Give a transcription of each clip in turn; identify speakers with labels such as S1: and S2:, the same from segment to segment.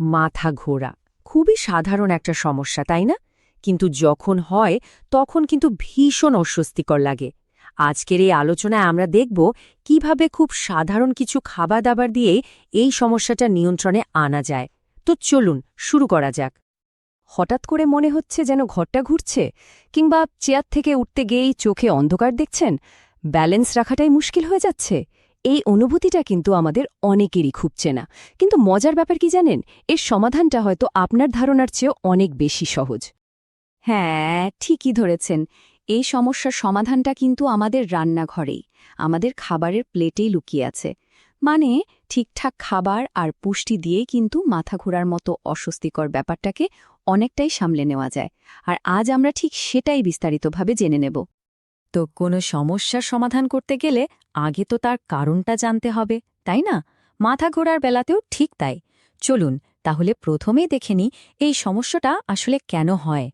S1: মাথা ঘোরা। খুবই সাধারণ একটা সমস্যা, তাই না? কিন্তু যখন হয়, তখন কিন্তু ভীষণ অস্বস্তিকর লাগে। আজকের এই আলোচনায় আমরা দেখব কীভাবে খুব সাধারণ কিছু খাবার দাবার দিয়ে এই সমস্যাটা নিয়ন্ত্রণে আনা যায়। তো চলুন, শুরু করা যাক। হঠাৎ করে মনে হচ্ছে যেন ঘরটা ঘুরছে, কিংবা চেয়ার থেকে উঠতে গিয়েই চোখে অন্ধকার দেখছেন? ব্যালেন্স রাখাটাই মুশকিল হয়ে যাচ্ছে। এই অনুভূতিটা কিন্তু আমাদের অনেকেরই খুঁজছে না। কিন্তু মজার ব্যাপার কি জানেন? এর সমাধানটা হয়তো আপনার ধারণার চেয়েও অনেক বেশি সহজ। হ্যাঁ ঠিকই ধরেছেন। এই সমস্যার সমাধানটা কিন্তু আমাদের রান্নাঘরেই, আমাদের খাবারের প্লেটেই লুকিয়ে আছে। মানে ঠিকঠাক খাবার আর পুষ্টি দিয়ে কিন্তু মাথা ঘোরার মতো অস্বস্তিকর ব্যাপারটাকে অনেকটাই সামলে নেওয়া যায়। আর আজ আমরা ঠিক সেটাই বিস্তারিতভাবে জেনে নেব। তো কোনো সমস্যার সমাধান করতে গেলে আগে তো তার কারণটা জানতে হবে, তাই না? মাথা ঘোরার বেলাতেও ঠিক তাই। চলুন, তাহলে প্রথমেই দেখে নিই এই সমস্যাটা আসলে কেন হয়।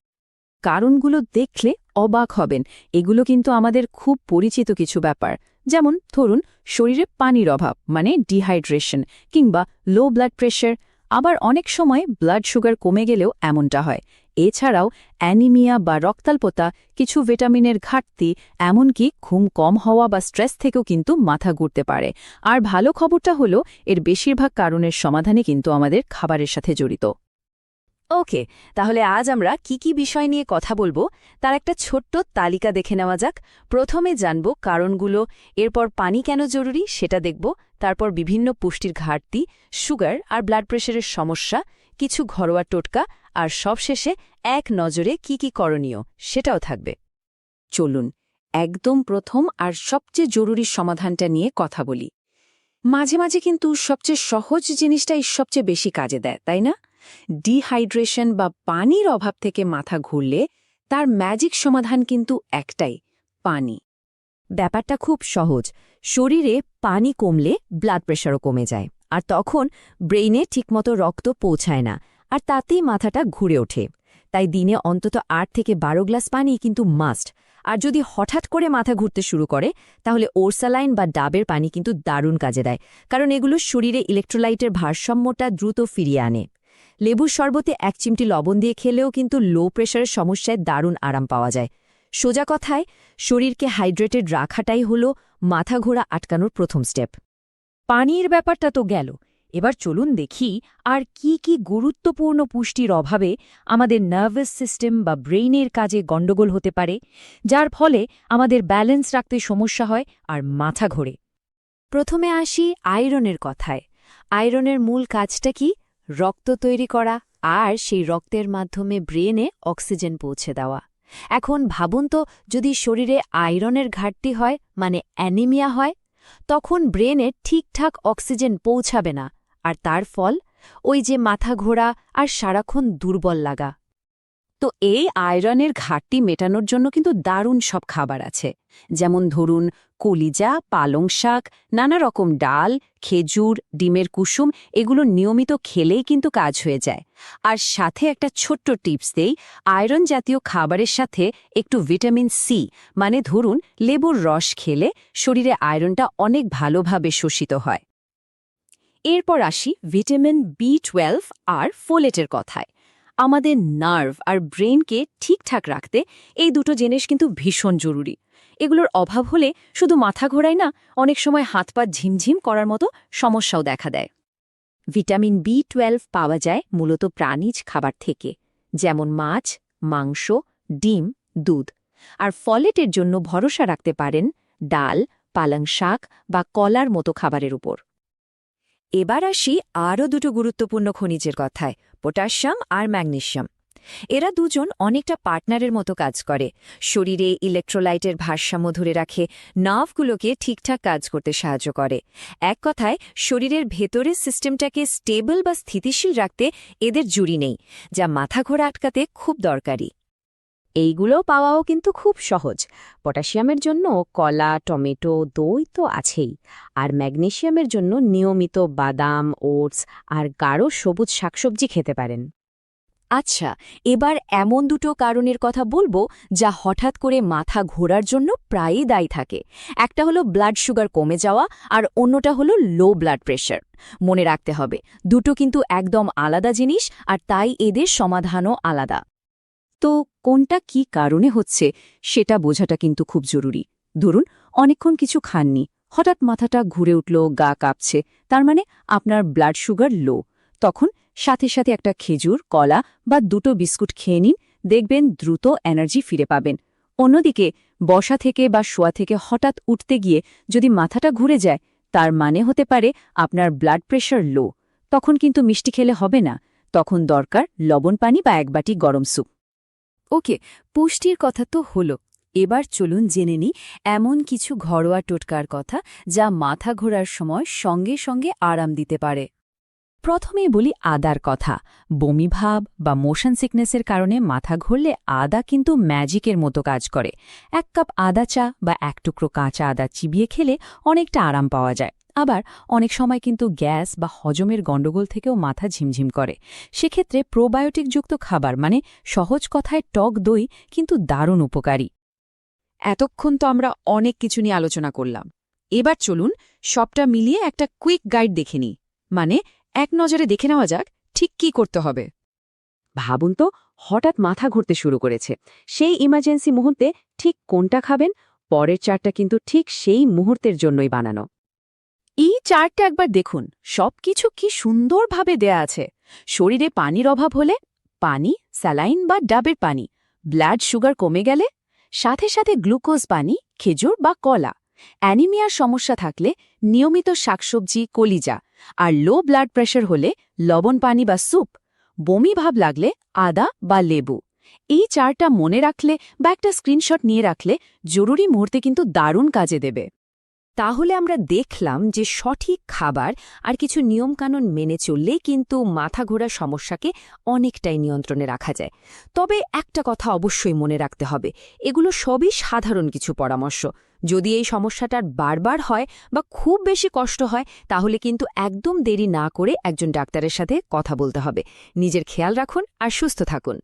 S1: কারণগুলো দেখলে অবাক হবেন। এগুলো কিন্তু আমাদের খুব পরিচিত কিছু ব্যাপার। যেমন, ধরুন, শরীরে পানির অভাব মানে ডিহাইড্রেশন, কিংবা লো ব্লাড প্রেশার। আবার অনেক সময় ব্লাড সুগার কমে গেলেও এমনটা হয়। এছাড়াও অ্যানিমিয়া বা রক্তাল্পতা কিছু ভিটামিনের ঘাটতি, এমনকি ঘুম কম হওয়া বা স্ট্রেস থেকেও কিন্তু মাথা ঘুরতে পারে। আর ভালো খবরটা হলো, এর বেশিরভাগ কারণের সমাধানে কিন্তু আমাদের খাবারের সাথে জড়িত। ওকে, তাহলে আজ আমরা কি কি বিষয় নিয়ে কথা বলব তার একটা ছোট্ট তালিকা দেখে নেওয়া যাক। প্রথমে জানব কারণগুলো, এরপর পানি কেন জরুরি সেটা দেখব, তারপর বিভিন্ন পুষ্টির ঘাটতি, সুগার আর ব্লাড প্রেশারের সমস্যা, কিছু ঘরোয়া টোটকা আর সবশেষে এক নজরে কি কি করণীয় সেটাও থাকবে। চলুন, একদম প্রথম আর সবচেয়ে জরুরি সমাধানটা নিয়ে কথা বলি। মাঝে মাঝে কিন্তু সবচেয়ে সহজ জিনিসটাই সবচেয়ে বেশি কাজে দেয়, তাই না? ডিহাইড্রেশন বা পানির অভাব থেকে মাথা ঘুরলে তার ম্যাজিক সমাধান কিন্তু একটাই, পানি। ব্যাপারটা খুব সহজ। শরীরে পানি কমলে ব্লাড প্রেশারও কমে যায়, আর তখন ব্রেইনে ঠিকমতো রক্ত পৌঁছায় না, আর তাতেই মাথাটা ঘুরে ওঠে। তাই দিনে অন্তত আট থেকে বারো গ্লাস পানি কিন্তু মাস্ট আর যদি হঠাৎ করে মাথা ঘুরতে শুরু করে, তাহলে ওরসালাইন বা ডাবের পানি কিন্তু দারুণ কাজে দেয়, কারণ এগুলো শরীরে ইলেকট্রোলাইটের ভারসাম্যটা দ্রুত ফিরিয়ে আনে। লেবুর শরবতে এক চিমটি লবণ দিয়ে খেলেও কিন্তু লো প্রেশারের সমস্যায় দারুণ আরাম পাওয়া যায়। সোজা কথায়, শরীরকে হাইড্রেটেড রাখাটাই হল মাথা ঘোরা আটকানোর প্রথম স্টেপ। পানির ব্যাপারটা তো গেল। এবার চলুন দেখি আর কি কি গুরুত্বপূর্ণ পুষ্টির অভাবে আমাদের নার্ভাস সিস্টেম বা ব্রেইনের কাজে গণ্ডগোল হতে পারে, যার ফলে আমাদের ব্যালেন্স রাখতে সমস্যা হয় আর মাথা ঘোরে। প্রথমে আসি আয়রনের কথায়। আয়রনের মূল কাজটা কি? রক্ত তৈরি করা আর সেই রক্তের মাধ্যমে ব্রেনে অক্সিজেন পৌঁছে দেওয়া। এখন ভাবুন তো, যদি শরীরে আয়রনের ঘাটতি হয় মানে অ্যানিমিয়া হয়, তখন ব্রেনে ঠিকঠাক অক্সিজেন পৌঁছাবে না, আর তার ফল ওই যে মাথা ঘোরা আর সারাক্ষণ দুর্বল লাগা। তো এই আয়রনের ঘাটতি মেটানোর জন্য কিন্তু দারুণ সব খাবার আছে। যেমন ধরুন কলিজা, পালং শাক, নানা রকম ডাল, খেজুর, ডিমের কুসুম এগুলো নিয়মিত খেলেই কিন্তু কাজ হয়ে যায়। আর সাথে একটা ছোট্ট টিপস দেই, আয়রন জাতীয় খাবারের সাথে একটু ভিটামিন সি মানে ধরুন লেবুর রস খেলে শরীরে আয়রনটা অনেক ভালোভাবে শোষিত হয়। এরপর আসি ভিটামিন বি টুয়েলভ আর ফোলেটের কথায়। আমাদের নার্ভ আর ব্রেনকে ঠিকঠাক রাখতে এই দুটো জিনিস কিন্তু ভীষণ জরুরি। এগুলোর অভাব হলে শুধু মাথা ঘোরায় না, অনেক সময় হাত পা ঝিমঝিম করার মতো সমস্যাও দেখা দেয়। ভিটামিন বি টুয়েলভ পাওয়া যায় মূলত প্রাণীজ খাবার থেকে, যেমন মাছ, মাংস, ডিম, দুধ। আর ফলেটের জন্য ভরসা রাখতে পারেন ডাল, পালং শাক বা কলার মতো খাবারের উপর। এবার আসি আরও দুটো গুরুত্বপূর্ণ খনিজের কথায়, পটাশিয়াম আর ম্যাগনেশিয়াম। এরা দুজন অনেকটা পার্টনারের মতো কাজ করে। শরীরে ইলেকট্রোলাইটের ভারসাম্য ধরে রাখে, নার্ভগুলোকে ঠিকঠাক কাজ করতে সাহায্য করে। এক কথায়, শরীরের ভেতরের সিস্টেমটাকে স্টেবল বা স্থিতিশীল রাখতে এদের জুড়ি নেই, যা মাথা ঘোরা আটকাতে খুব দরকারি। এইগুলো পাওয়াও কিন্তু খুব সহজ। পটাশিয়ামের জন্য কলা, টমেটো, দই তো আছেই, আর ম্যাগনেশিয়ামের জন্য নিয়মিত বাদাম, ওটস আর গাঢ় সবুজ শাকসবজি খেতে পারেন। আচ্ছা এবার এমন দুটো কারণের কথা বলব যা হঠাৎ করে মাথা ঘোরার জন্য প্রায়ই দায়ী থাকে। একটা হলো ব্লাড সুগার কমে যাওয়া আর অন্যটা হলো লো ব্লাড প্রেশার মনে রাখতে হবে, দুটো কিন্তু একদম আলাদা জিনিস আর তাই এদের সমাধানও আলাদা। তো কোনটা কি কারণে হচ্ছে সেটা বোঝাটা কিন্তু খুব জরুরি। ধরুন, অনেকক্ষণ কিছু খাননি, হঠাৎ মাথাটা ঘুরে উঠল, গা কাঁপছে, তার মানে আপনার ব্লাড সুগার লো তখন সাথে সাথে একটা খেজুর, কলা বা দুটো বিস্কুট খেয়ে নিন, দেখবেন দ্রুত এনার্জি ফিরে পাবেন। অন্যদিকে, বসা থেকে বা শোয়া থেকে হঠাৎ উঠতে গিয়ে যদি মাথাটা ঘুরে যায়, তার মানে হতে পারে আপনার ব্লাড প্রেশার লো তখন কিন্তু মিষ্টি খেলে হবে না। তখন দরকার লবণ পানি বা এক বাটি গরম স্যুপ। ওকে, পুষ্টির কথা তো হলো। এবার চলুন জেনে নিই এমন কিছু ঘরোয়া টোটকার কথা যা মাথা ঘোরার সময় সঙ্গে সঙ্গে আরাম দিতে পারে। প্রথমেই বলি আদার কথা। বমিভাব বা মোশন সিকনেসের কারণে মাথা ঘুরলে আদা কিন্তু ম্যাজিকের মতো কাজ করে। এক কাপ আদা চা বা এক টুকরো কাঁচা আদা চিবিয়ে খেলে অনেকটা আরাম পাওয়া যায়। আবার অনেক সময় কিন্তু গ্যাস বা হজমের গণ্ডগোল থেকেও মাথা ঝিমঝিম করে। সেক্ষেত্রে প্রোবায়োটিকযুক্ত খাবার মানে সহজ কথায় টক দই কিন্তু দারুণ উপকারী। এতক্ষণ তো আমরা অনেক কিছু নিয়ে আলোচনা করলাম। এবার চলুন সবটা মিলিয়ে একটা কুইক গাইড দেখে নিই। মানে এক নজরে দেখে নেওয়া যাক ঠিক কি করতে হবে। ভাবুন তো, হঠাৎ মাথা ঘুরতে শুরু করেছে। সেই ইমার্জেন্সি মুহূর্তে ঠিক কোনটা খাবেন? পরের চারটা কিন্তু ঠিক সেই মুহূর্তের জন্যই বানানো। এই চারটা একবার দেখুন, সবকিছু কি সুন্দরভাবে দেয়া আছে। শরীরে পানির অভাব হলে পানি, স্যালাইন বা ডাবের পানি, ব্লাড সুগার কমে গেলে, সাথে সাথে গ্লুকোজ পানি, খেজুর বা কলা। অ্যানিমিয়ার সমস্যা থাকলে নিয়মিত শাকসবজি, কলিজা আর লো ব্লাড প্রেশার হলে লবণ পানি বা স্যুপ, বমি ভাব লাগলে আদা বা লেবু। এই চারটা মনে রাখলে বা একটা স্ক্রিনশট নিয়ে রাখলে জরুরি মুহূর্তে কিন্তু দারুণ কাজে দেবে। তাহলে আমরা দেখলাম যে সঠিক খাবার আর কিছু নিয়মকানুন মেনে চললেই কিন্তু মাথা ঘোরার সমস্যাকে অনেকটাই নিয়ন্ত্রণে রাখা যায়। তবে একটা কথা অবশ্যই মনে রাখতে হবে, এগুলো সবই সাধারণ কিছু পরামর্শ। যদি এই সমস্যাটার বারবার হয় বা খুব বেশি কষ্ট হয়, তাহলে কিন্তু একদম দেরি না করে একজন ডাক্তারের সাথে কথা বলতে হবে। নিজের খেয়াল রাখুন আর সুস্থ থাকুন।